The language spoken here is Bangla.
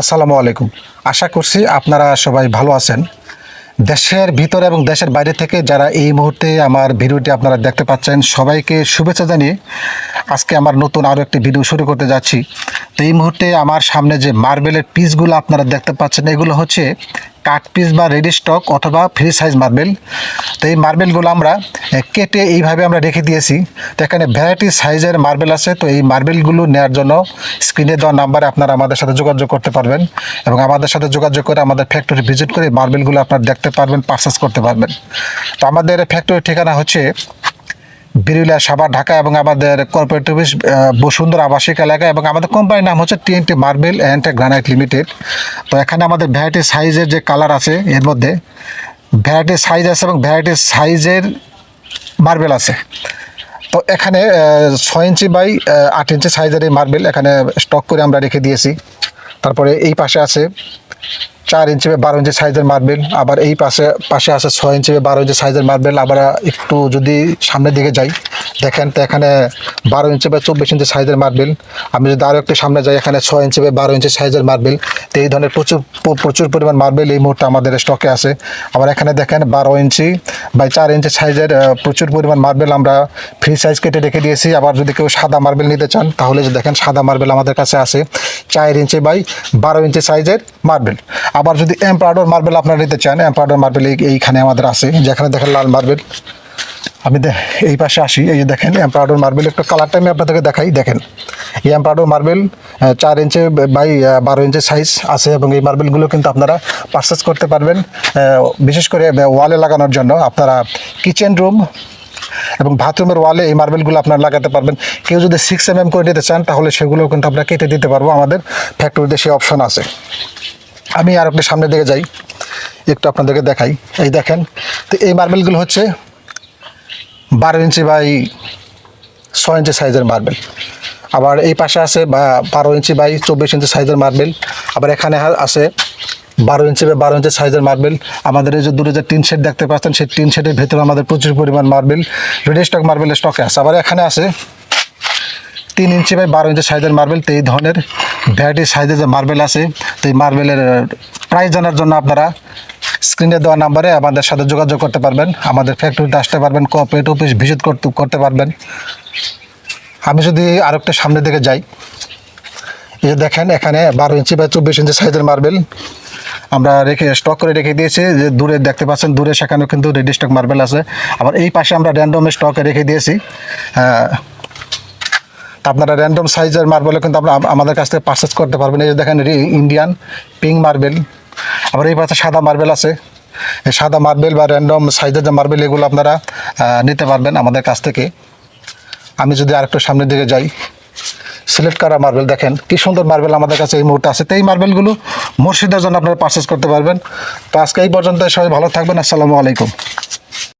আসসালামু আলাইকুম। আশা করছি আপনারা সবাই ভালো আছেন। দেশের ভিতরে এবং দেশের বাইরে থেকে যারা এই মুহূর্তে আমার ভিডিওটি আপনারা দেখতে পাচ্ছেন, সবাইকে শুভেচ্ছা জানিয়ে আজকে আমার নতুন আরও একটি ভিডিও শুরু করতে যাচ্ছি। তো এই মুহূর্তে আমার সামনে যে মার্বেলের পিসগুলো আপনারা দেখতে পাচ্ছেন, এগুলো হচ্ছে কাট পিস বা রেডি স্টক অথবা ফ্রি সাইজ মার্বেল তো এই মার্বেলগুলো আমরা কেটে এইভাবে আমরা রেখে দিয়েছি। তো এখানে ভ্যারাইটি সাইজের মার্বেল আছে। তো এই মার্বেলগুলো নেওয়ার জন্য স্ক্রিনে দেওয়া নাম্বারে আপনারা আমাদের সাথে যোগাযোগ করতে পারবেন এবং আমাদের সাথে যোগাযোগ করে আমাদের ফ্যাক্টরি ভিজিট করে মার্বেলগুলো আপনারা দেখতে পারবেন পারচেস করতে পারবেন। তো আমাদের ফ্যাক্টরির ঠিকানা হচ্ছে বিরুলিয়া, সাভার, ঢাকা এবং আমাদের কর্পোরেট অফিস বসুন্ধরা আবাসিক এলাকা এবং আমাদের কোম্পানির নাম হচ্ছে TNT marble and granite limited তো এখানে আমাদের ভ্যারাইটি সাইজের যে কালার আছে, এর মধ্যে ভ্যারাইটি সাইজ আছে এবং ভ্যারাইটি সাইজের মার্বেল আছে। তো এখানে ছয় ইঞ্চি বাই আট ইঞ্চি সাইজের এই মার্বেল এখানে স্টক করে আমরা রেখে দিয়েছি। তারপরে এই পাশে আছে চার ইঞ্চি বা বারো ইঞ্চি সাইজের মার্বেল আবার এই পাশে পাশে আছে ছয় ইঞ্চি বা বারো ইঞ্চি সাইজের মার্বেল আবার একটু যদি সামনের দিকে যাই, দেখেন তো এখানে বারো ইঞ্চি বা চব্বিশ ইঞ্চি সাইজের মার্বেল আমি যদি আরও একটু সামনে যাই, এখানে ছয় ইঞ্চি বা বারো ইঞ্চি সাইজের মার্বেল তো এই ধরনের প্রচুর প্রচুর পরিমাণ মার্বেল এই মুহূর্তে আমাদের স্টকে আছে। আবার এখানে দেখেন বারো ইঞ্চি বা চার ইঞ্চি সাইজের প্রচুর পরিমাণ মার্বেল আমরা ফ্রি সাইজ কেটে রেখে দিয়েছি। আবার যদি কেউ সাদা মার্বেল নিতে চান, তাহলে দেখেন সাদা মার্বেল আমাদের কাছে আছে। চার ইঞ্চি বাই বারো ইঞ্চি সাইজের মার্বেল। আবার যদি এমপ্রাডোর মার্বেল আপনারা নিতে চান, এমপ্রাডোর মার্বেল এইখানে আমাদের আছে, যেখানে দেখেন লাল মার্বেল। আমি এই পাশে আসি, এই যে দেখেন, এমপ্রাডোর মার্বেল, একটু কালারটা আমি আপনাদেরকে দেখাই। দেখেন, এই এমপ্রাডোর মার্বেল চার ইঞ্চি বাই বারো ইঞ্চি সাইজ আছে এবং এই মার্বেলগুলো কিন্তু আপনারা পারচেস করতে পারবেন। বিশেষ করে ওয়ালে লাগানোর জন্য আপনারা কিচেন রুম এবং বাথরুমের ওয়ালে এই মার্বেলগুলো আপনারা লাগাতে পারবেন। কেউ যদি সিক্স এম এম করে নিতে চান, তাহলে সেগুলো কিন্তু আমরা কেটে দিতে পারব। আমাদের ফ্যাক্টরিতে সেই অপশন আছে। আমি আর একটু সামনের দিকে যাই। একটু আপনাদেরকে দেখাই। এই দেখেন, তো এই মার্বেলগুলো হচ্ছে বারো ইঞ্চি বাই ছয় ইঞ্চি সাইজের মার্বেল। আবার এই পাশে আছে বারো ইঞ্চি বাই চব্বিশ ইঞ্চি সাইজের মার্বেল। আবার এখানে আছে বারো ইঞ্চি বা বারো ইঞ্চি সাইজের মার্বেল আমাদের এই যে দূরে যে টিন শেড দেখতে পাচ্ছেন, সেই টিন শেডের ভেতরে আমাদের প্রচুর পরিমাণ মার্বেল রেডি স্টক মার্বেলের স্টকে আছে। আবার এখানে আছে তিন ইঞ্চি বাই বারো ইঞ্চি সাইজের মার্বেল তো এই ধরনের ভ্যারাইটি সাইজের যে মার্বেল আছে, তো এই মার্বেলের প্রাইস জানার জন্য আপনারা স্ক্রিনে দেওয়া নাম্বারে আমাদের সাথে যোগাযোগ করতে পারবেন। আমাদের ফ্যাক্টরিতে আসতে পারবেন কোঅপারেট অফিস ভিজিট করতে করতে পারবেন। আমি যদি আরেকটা সামনের দিকে যাই, এই যে দেখেন এখানে বারো ইঞ্চি বা চব্বিশ ইঞ্চি সাইজের মার্বেল আমরা রেখে স্টক করে রেখে দিয়েছি। যে দূরে দেখতে পাচ্ছেন, দূরে সেখানেও কিন্তু রেডি স্টক মার্বেল আছে। আবার এই পাশে আমরা র্যান্ডম স্টকে রেখে দিয়েছি। তা আপনারা র্যান্ডম সাইজের মার্বেলও কিন্তু আপনারা আম- আমাদের কাছ থেকে পারচেস করতে পারবেন। এই যে দেখেন ইন্ডিয়ান পিঙ্ক মার্বেল আবার এই পাশে সাদা মার্বেল আছে। এই সাদা মার্বেল বা র্যান্ডম সাইজের যে মার্বেল এগুলো আপনারা নিতে পারবেন আমাদের কাছ থেকে। আমি যদি আরেকটু সামনের দিকে যাই। সিলেক্ট করা মার্বেল দেখেন কি সুন্দর মার্বেল আমাদের কাছে এই মুহূর্তে আছে। তো এই মার্বেলগুলো মুর্শিদার জন্য আপনারা পারচেস করতে পারবেন। তো আজকে এই পর্যন্ত সবাই ভালো থাকবেন, আসসালামু আলাইকুম।